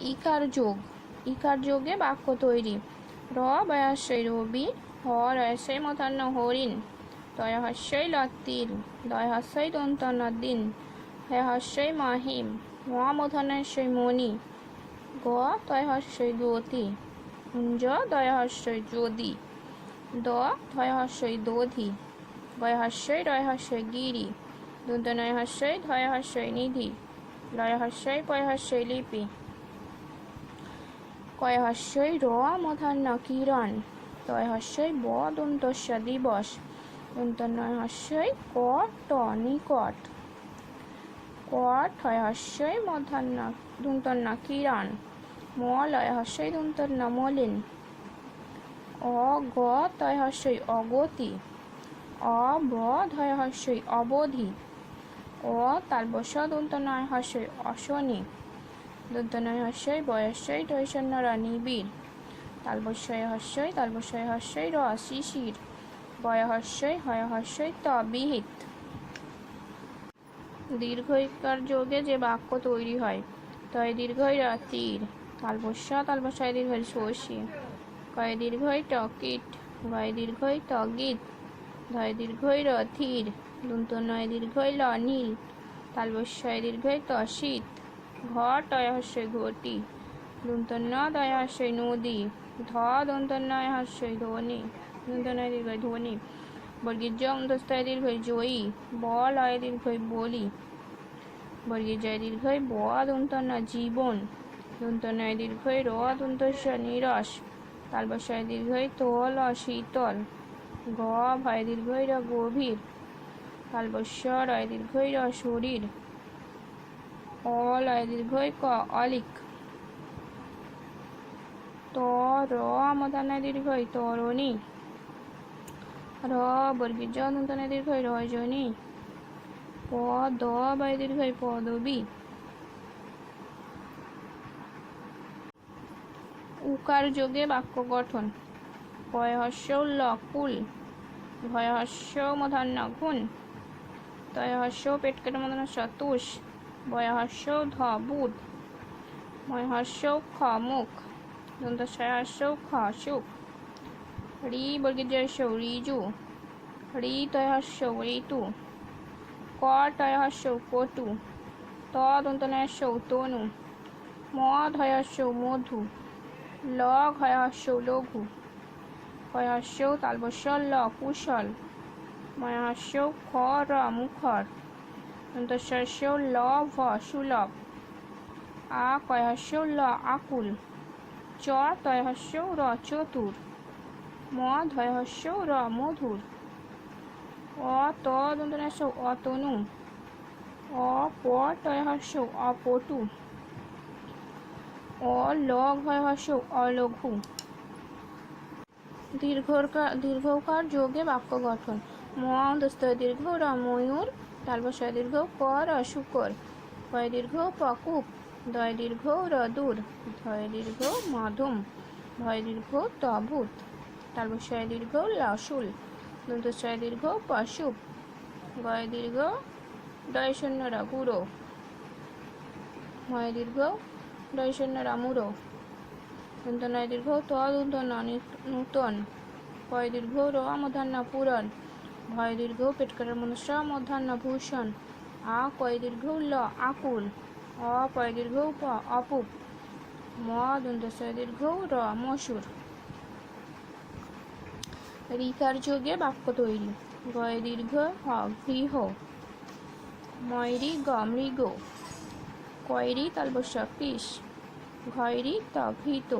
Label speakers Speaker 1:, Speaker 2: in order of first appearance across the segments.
Speaker 1: ইকার যোগ। ইকার যোগে বাক্য তৈরি। র বয়াশয় রবি, হ রয়সই মতান্ন হরিণ তয় হস্যই লত্তির দিন হে হস্যই মাহিম, ম মধানস্যই মণি, গ তয় হস্যই গতি দয় হস্যই যদি দ ধয় হস্যই দধি গয় হস্যই রয় হস্যই গিরি দন্তনয় হস্যই ধয় হস্যই নিধি লয় হস্যই পয় হস্যই লিপি। কয় হস্যই র মধান্য কিরণ তয় হস্যই ব দন্তস্য দিবস। দন্তনয় হস্যই ক ট নিকট ক ঠয় হস্যই মধান্য দন্তন্য কিরণ ম লয় হস্যই দন্তন্য মলিন অ গ তয় হস্যই অগতি। অ ব ধয় হস্যই অবধি। ও তালবস্য দন্তনয় হস্যই অশনি। দন্তনয় হস্যই, বয়স্যই টৈশন্যরা নিবিড় তালবস্যয় হস্যই তালবস্যয় হস্যই র শিশির বয় হস্যই হয় হস্যই ত বিহিত দীর্ঘইকার যোগে যে বাক্য তৈরি হয়, তয় দীর্ঘই তীর তালবস্য তালবস্যয় দীর্ঘই শশী কয় দীর্ঘই ট কীট গয় দীর্ঘই ত গীত ধয় দীর্ঘই র ধীর দন্ত নয় দীর্ঘই ল নীল তালবস্যয় দীর্ঘই ত শীত ঘ টয় হস্যই ঘটি। দন্ত ন দয় হস্যই নদী। ধ দন্ত নয় হস্যই ধ্বনি। দন্ত নয় দীর্ঘই ধ্বনি। বর্গীর জ অন্তস্থয় দীর্ঘই জয়ী। ব লয় দীর্ঘই বলি। বর্গীর জয় ব দন্ত ন জীবন। দন্ত নয় দীর্ঘই র দন্তস্য নিরস। তালবস্যয় দীর্ঘই তোল অশীতল গ ভয় দীর্ঘই র গভীর। তালবস্য রয় দীর্ঘই র শরীর। অলয় দীর্ঘই ক অলিক। ত র মতানায় দীর্ঘই তরণী। র বর্গীর জ দন্তনায় দীর্ঘই রজনী। প দ বাই দীর্ঘই পদবী। উকার যোগে বাক্য গঠন। পয় হস্য লকুল ভয় হস্য মধান্য গুণ। তয় হস্য পেট কেটে সতুষ বয় হস্য ধ বুধ ময় হস্য খ মুখ দন্ত হস্য খ সুখ রি বর্গীর জয় ঋজু রি তয় হস্য ঋতু ক টয় হস্য কটু ত দন্ত নয়স্য তনু ম ধয়স্য মধু ল ঘয়স্য লঘু কয়স্য তালবস্য ল কুশল ময়স্য খ র মুখর দন্তস্য ল, ভ, সুলভ। আ কয়স্য ল, আকুল। চ তয়স্য র, চতুর। ম ধয়স্য র, মধুর। অ, ত দন্তস্য অতনু। অ, প টয়স্য অপটু। অ, ল ঘয়স্য অলঘু। দীর্ঘকার দীর্ঘকার যোগে বাক্য গঠন। ম দস্ত দীর্ঘ, র, ময়ূর। তালবসয় দীর্ঘ ক র শুকর কয় দীর্ঘ পকুপ দয় দীর্ঘ র দূর ধয় দীর্ঘ মধুম, ভয় দীর্ঘ তভূত তালবসয় দীর্ঘ লসুল দন্তস্বয় দীর্ঘ পশুপ, গয় দীর্ঘ ডয় শূন্য র গুঁড়ো ময় দীর্ঘ ডয় শূন্য রা মুড়ো দন্তনয় দীর্ঘ ত দন্তন নূতন পয় দীর্ঘ র মধ্যাহ্ন পূরণ ভয় দীর্ঘ পেটকারের মনুষ্য মধ্যাহ্ন ভূষণ আ কয় দীর্ঘ ল আকুল। অ পয় দীর্ঘ প অপুপ। ম দন্তস্বয় দীর্ঘ র মসুর। রিকার যোগে বাক্য তৈরি। গয় দীর্ঘ হ, গৃহ। ময়রি, গ, মৃগ। কয়রি, তালবস্য, কৃষ। ঘয়রি, ত, ঘৃত।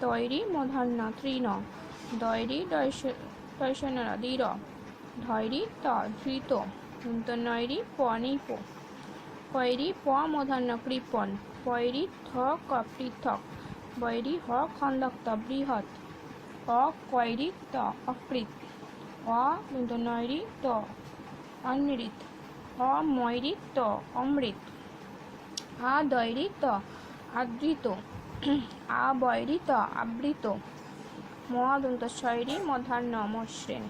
Speaker 1: তৈরি মধান্য তৃণ। দয়রি দয়সনরা দৃঢ় ধৈরি ত, ধৃত। নয়রি প, নিপ। কয়রি প, মধান্য, কৃপণ। পয়রি থ, ক, পৃথক। বৈরি হ, খন্দক্ত, বৃহৎ। অ কয়রি ত, অকৃত। অ নয়রি ত, অনৃত। অ ময়রি ত, অমৃত। আ, দৈরি, ত আদৃত আ, বৈরি, ত, আবৃত। দন্ত শৈরী মধ্যাহ্ন মসৃণ।